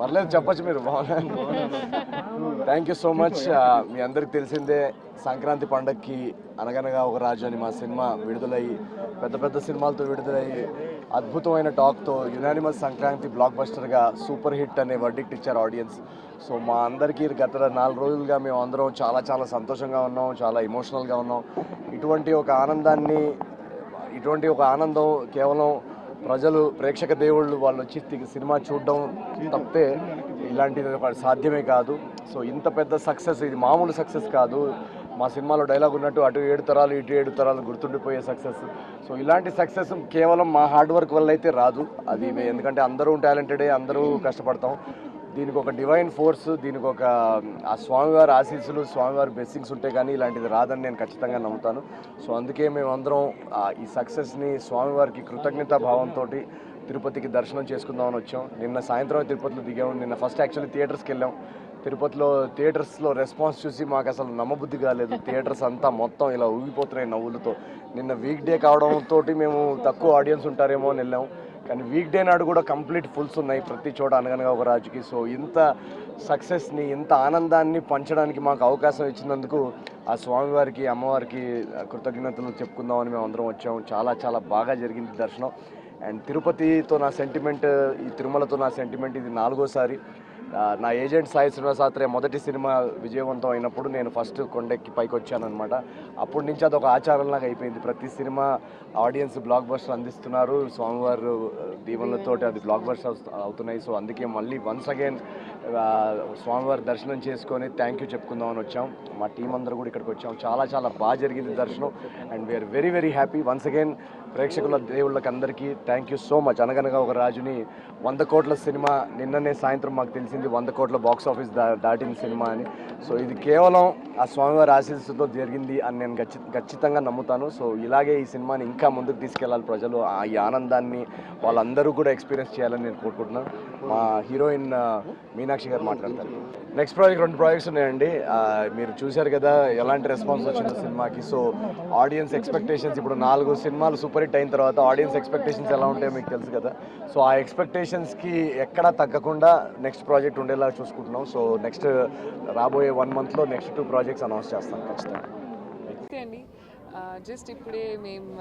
పర్లేదు చెప్పచ్చు మీరు. థ్యాంక్ యూ సో మచ్ మీ అందరికి తెలిసిందే సంక్రాంతి పండగకి అనగనగా ఒక రాజు అని మా సినిమా విడుదలయ్యి పెద్ద పెద్ద సినిమాలతో విడుదలయ్యి అద్భుతమైన టాక్తో యునానిమస్ సంక్రాంతి బ్లాక్ బస్టర్గా సూపర్ హిట్ అనే వర్డిక్ట్ ఇచ్చారు ఆడియన్స్ సో మా అందరికీ గత నాలుగు రోజులుగా మేము అందరం చాలా చాలా సంతోషంగా ఉన్నాం చాలా ఎమోషనల్గా ఉన్నాం. ఇటువంటి ఒక ఆనందాన్ని ఇటువంటి ఒక ఆనందం కేవలం ప్రజలు ప్రేక్షక దేవుళ్ళు వాళ్ళు వచ్చి సినిమా చూడడం తప్పితే ఇలాంటిది సాధ్యమే కాదు. సో ఇంత పెద్ద సక్సెస్ ఇది మామూలు సక్సెస్ కాదు. మా సినిమాలో డైలాగ్ ఉన్నట్టు అటు ఏడు తరాలు ఇటు ఏడు తరాలు గుర్తుండిపోయే సక్సెస్. సో ఇలాంటి సక్సెస్ కేవలం మా హార్డ్ వర్క్ వల్ల అయితే రాదు. అది ఎందుకంటే అందరూ టాలెంటెడే అందరూ కష్టపడతాం. దీనికి ఒక డివైన్ ఫోర్స్ దీనికి ఒక ఆ స్వామివారి ఆశీస్సులు స్వామివారి బ్లెస్సింగ్స్ ఉంటే కానీ ఇలాంటిది రాదని నేను ఖచ్చితంగా నమ్ముతాను. సో అందుకే మేమందరం ఈ సక్సెస్ని స్వామివారికి కృతజ్ఞతా భావంతో తిరుపతికి దర్శనం చేసుకుందామని వచ్చాం. నిన్న సాయంత్రం తిరుపతిలో దిగాము. నిన్న ఫస్ట్ యాక్చువల్లీ థియేటర్స్కి వెళ్ళాం. తిరుపతిలో థియేటర్స్లో రెస్పాన్స్ చూసి మాకు అసలు నమ్మబుద్ధి కాలేదు. థియేటర్స్ అంతా మొత్తం ఇలా ఊగిపోతున్నాయి నవ్వులతో. నిన్న వీక్ డే కావడంతో మేము తక్కువ ఆడియన్స్ ఉంటారేమో అని వెళ్ళాం. కానీ వీక్ డే నాడు కూడా కంప్లీట్ ఫుల్స్ ఉన్నాయి ప్రతి చోట అనగనగా ఒక రాజుకి. సో ఇంత సక్సెస్ని ఇంత ఆనందాన్ని పంచడానికి మాకు అవకాశం ఇచ్చినందుకు ఆ స్వామివారికి అమ్మవారికి కృతజ్ఞతలు చెప్పుకుందామని మేము అందరం వచ్చాము. చాలా చాలా బాగా జరిగింది దర్శనం. అండ్ తిరుపతితో నా సెంటిమెంట్ ఈ తిరుమలతో నా సెంటిమెంట్ ఇది నాలుగోసారి. నా ఏజెంట్ సాయి శ్రీనివాసాత్రే మొదటి సినిమా విజయవంతం అయినప్పుడు నేను ఫస్ట్ కొండెక్కి పైకి వచ్చానమాట అప్పటి నుంచి అదొక ఆచారంలాగా అయిపోయింది. ప్రతి సినిమా ఆడియన్స్ బ్లాక్ బస్టర్ అందిస్తున్నారు. స్వామివారు దీవెనలతో అది బ్లాక్ బస్టర్ అవుతున్నాయి. సో అందుకే మళ్ళీ వన్స్ అగైన్ స్వామివారి దర్శనం చేసుకొని థ్యాంక్ యూ చెప్పుకుందామని వచ్చాం. మా టీం అందరూ కూడా ఇక్కడికి వచ్చాం. చాలా చాలా బాగా జరిగింది దర్శనం. And we're very very happy once again ప్రేక్షకుల దేవుళ్ళకి అందరికీ థ్యాంక్ యూ సో మచ్ అనగనగా ఒక రాజుని వంద కోట్ల సినిమా నిన్ననే సాయంత్రం మాకు తెలిసింది. వంద కోట్ల బాక్స్ ఆఫీస్ దాటిన సినిమా అని. సో ఇది కేవలం ఆ స్వామివారి ఆశీస్సుతో జరిగింది అని నేను ఖచ్చితంగా నమ్ముతాను. సో ఇలాగే ఈ సినిమాని ఇంకా ముందుకు తీసుకెళ్ళాలి ప్రజలు. ఆ ఈ ఆనందాన్ని వాళ్ళందరూ కూడా ఎక్స్పీరియన్స్ చేయాలని నేను కోరుకుంటున్నాను. మా హీరోయిన్ మీనాక్షి గారు మాట్లాడతారు. నెక్స్ట్ ప్రాజెక్ట్ రెండు ప్రాజెక్ట్స్ ఉన్నాయండి. మీరు చూశారు కదా ఎలాంటి రెస్పాన్స్ వచ్చిందో సినిమాకి. సో ఆడియన్స్ ఎక్స్పెక్టేషన్స్ ఇప్పుడు నాలుగు సినిమాలు సూపర్ హిట్ అయిన తర్వాత ఆడియన్స్ ఎక్స్పెక్టేషన్స్ ఎలా ఉంటాయో మీకు తెలుసు కదా. సో ఆ ఎక్స్పెక్టేషన్స్కి ఎక్కడా తగ్గకుండా నెక్స్ట్ ప్రాజెక్ట్ ఉండేలా చూసుకుంటున్నాం. సో నెక్స్ట్ రాబోయే వన్ మంత్లో next two project projects announce చేస్తాం ఖచ్చితంగా నమస్తే అండి జస్ట్ ఇప్పుడే మేము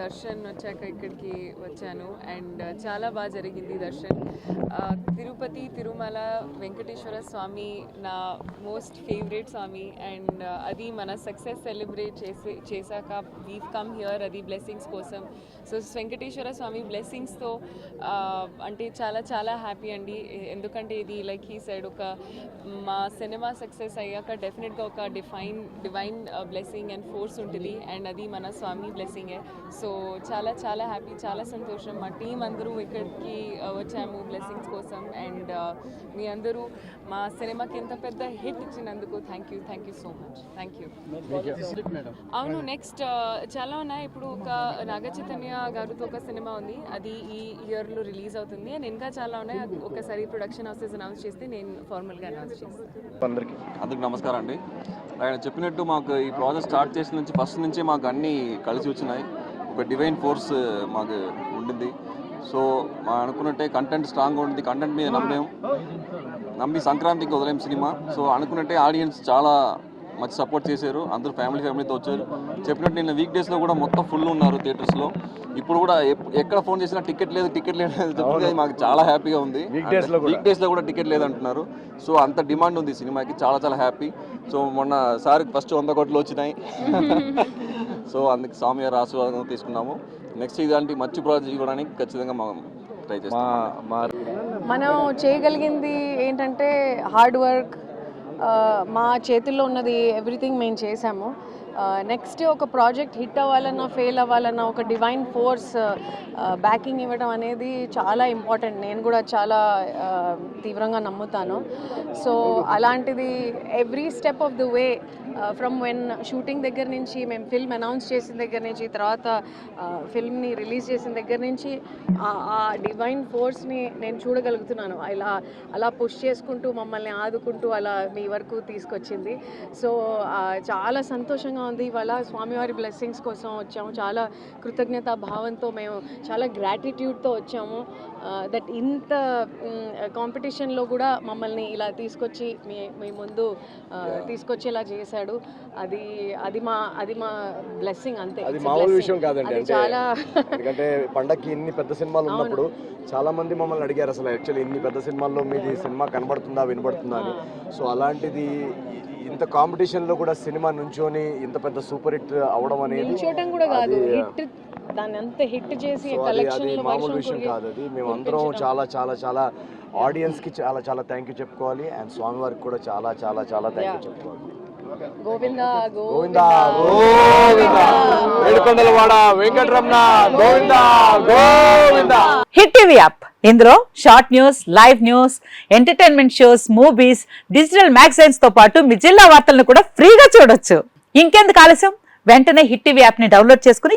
దర్శన్ వచ్చాక ఇక్కడికి వచ్చాను. అండ్ చాలా బాగా జరిగింది దర్శన్. తిరుపతి తిరుమల వెంకటేశ్వర స్వామి నా మోస్ట్ ఫేవరెట్ స్వామి. అండ్ అది మన సక్సెస్ సెలబ్రేట్ చేసి చేశాక వీ కమ్ హియర్ అది బ్లెస్సింగ్స్ కోసం. సో వెంకటేశ్వర స్వామి బ్లెస్సింగ్స్తో అంటే చాలా చాలా హ్యాపీ అండి. ఎందుకంటే ఇది లైక్ ఈ సైడ్ ఒక మా సినిమా సక్సెస్ అయ్యాక డెఫినెట్గా ఒక define divine blessing and force ఉంటుంది. అండ్ అది మన స్వామి బ్లెస్సింగే సో చాలా చాలా హ్యాపీ చాలా సంతోషం. మా టీం అందరూ ఇక్కడికి uh, వచ్చాము బ్లెస్సింగ్స్ కోసం. అండ్ మీ అందరూ మా సినిమాకి ఎంత పెద్ద హిట్ ఇచ్చినందుకు thank you thank you so much thank you అవును నెక్స్ట్ చాలా ఉన్నాయి. ఇప్పుడు ఒక నాగ చైతన్య గారితో ఒక సినిమా ఉంది. అది ఈ ఇయర్లో రిలీజ్ అవుతుంది. అండ్ ఇంకా చాలా ఉన్నాయి. అది ఒకసారి ప్రొడక్షన్ హౌసెస్ అనౌన్స్ చేస్తే నేను ఫార్మల్గా అనౌన్స్ చేస్తాను. అందరికీ అందరికి నమస్కారం అండి. ఆయన చెప్పినట్టు మాకు ఈ ప్రాజెక్ట్ స్టార్ట్ చేసిన నుంచి ఫస్ట్ నుంచే మాకు అన్నీ కలిసి వచ్చినాయి. ఒక డివైన్ ఫోర్స్ మాకు ఉండింది. సో మా అనుకున్నట్టే కంటెంట్ స్ట్రాంగ్గా ఉంది కంటెంట్ మీద నమ్మేం నమ్మి సంక్రాంతికి వదిలేం సినిమా. సో అనుకున్నట్టే ఆడియన్స్ చాలా మంచి సపోర్ట్ చేశారు. అందరూ ఫ్యామిలీ ఫ్యామిలీతో వచ్చారు. చెప్పినట్టు నిన్న వీక్ డేస్లో కూడా మొత్తం ఫుల్ ఉన్నారు థియేటర్స్లో ఇప్పుడు కూడా ఎక్కడ ఫోన్ చేసినా టికెట్ లేదు టికెట్ లేదు మాకు చాలా హ్యాపీగా ఉంది. Weekdays లో కూడా. వీక్ డేస్లో కూడా టికెట్ లేదంటున్నారు. సో అంత డిమాండ్ ఉంది ఈ సినిమాకి. చాలా చాలా హ్యాపీ సో మొన్న సార్ ఫస్ట్ వంద కోట్లు వచ్చినాయి. సో అందుకు స్వామి గారి ఆశీర్వాదం తీసుకున్నాము. నెక్స్ట్ ఇలాంటి మంచి ప్రాజెక్ట్ ఇవ్వడానికి ఖచ్చితంగా మనం ట్రై చేస్తాం. మనం చేయగలిగింది ఏంటంటే హార్డ్ వర్క్ మా చేతుల్లో ఉన్నది ఎవ్రీథింగ్ మేము చేసాము నెక్స్ట్ ఒక ప్రాజెక్ట్ హిట్ అవ్వాలన్నా ఫెయిల్ అవ్వాలన్నా ఒక డివైన్ ఫోర్స్ బ్యాకింగ్ ఇవ్వడం అనేది చాలా ఇంపార్టెంట్ నేను కూడా చాలా తీవ్రంగా నమ్ముతాను. సో అలాంటిది every step of the way from when shooting దగ్గర నుంచి మేము ఫిల్మ్ అనౌన్స్ చేసిన దగ్గర నుంచి తర్వాత ఫిల్మ్ని రిలీజ్ చేసిన దగ్గర నుంచి ఆ- డివైన్ ఫోర్స్ని నేను చూడగలుగుతున్నాను. ఇలా అలా పుష్ చేసుకుంటూ మమ్మల్ని ఆదుకుంటూ అలా మీ వరకు తీసుకొచ్చింది. సో చాలా సంతోషంగా ఉంది ఇవాళ స్వామివారి బ్లెస్సింగ్స్ కోసం వచ్చాము. చాలా కృతజ్ఞత భావంతో మేము చాలా గ్రాటిట్యూడ్తో వచ్చాము. దట్ ఇంత కాంపిటీషన్లో కూడా మమ్మల్ని ఇలా తీసుకొచ్చి మీ మీ ముందు తీసుకొచ్చేలా చేశాడు. అది అది మా అది మా బ్లెస్సింగ్ అంతే. అది మామూలు. విషయం కాదండి. అంటే చాలా ఎందుకంటే పండక్కి ఇన్ని పెద్ద సినిమాలు ఉన్నప్పుడు చాలా మంది మమ్మల్ని అడిగారు అసలు యాక్చువల్లీ ఇన్ని పెద్ద సినిమాల్లో మీది సినిమా కనబడుతుందా వినబడుతుందా అని. సో అలాంటిది ఇంత కాంపిటీషన్లో కూడా సినిమా నుంచొని ఇంత పెద్ద సూపర్ హిట్ అవడం అనేది కూడా కాదు. దాన్ని అంత హిట్ చేసి మామూలు విషయం కాదు అది. మేము అందరం చాలా చాలా చాలా ఆడియన్స్కి చాలా చాలా థ్యాంక్ యూ చెప్పుకోవాలి. అండ్ స్వామి వారికి కూడా చాలా చాలా చాలా థ్యాంక్ యూ చెప్పుకోవాలి. గోవింద గోవిందా. గోవిందా. ఏడుకొండలవాడ Venkataramana Govinda Govinda. Hit TV app. ఇందులో short news live news entertainment shows movies digital మ్యాగజైన్స్తో పాటు మీ జిల్లా వార్తలను కూడా ఫ్రీగా చూడొచ్చు. ఇంకెందుకు ఆలస్యం? వెంటనే హిట్ టీవీ యాప్ని డౌన్లోడ్ చేసుకుని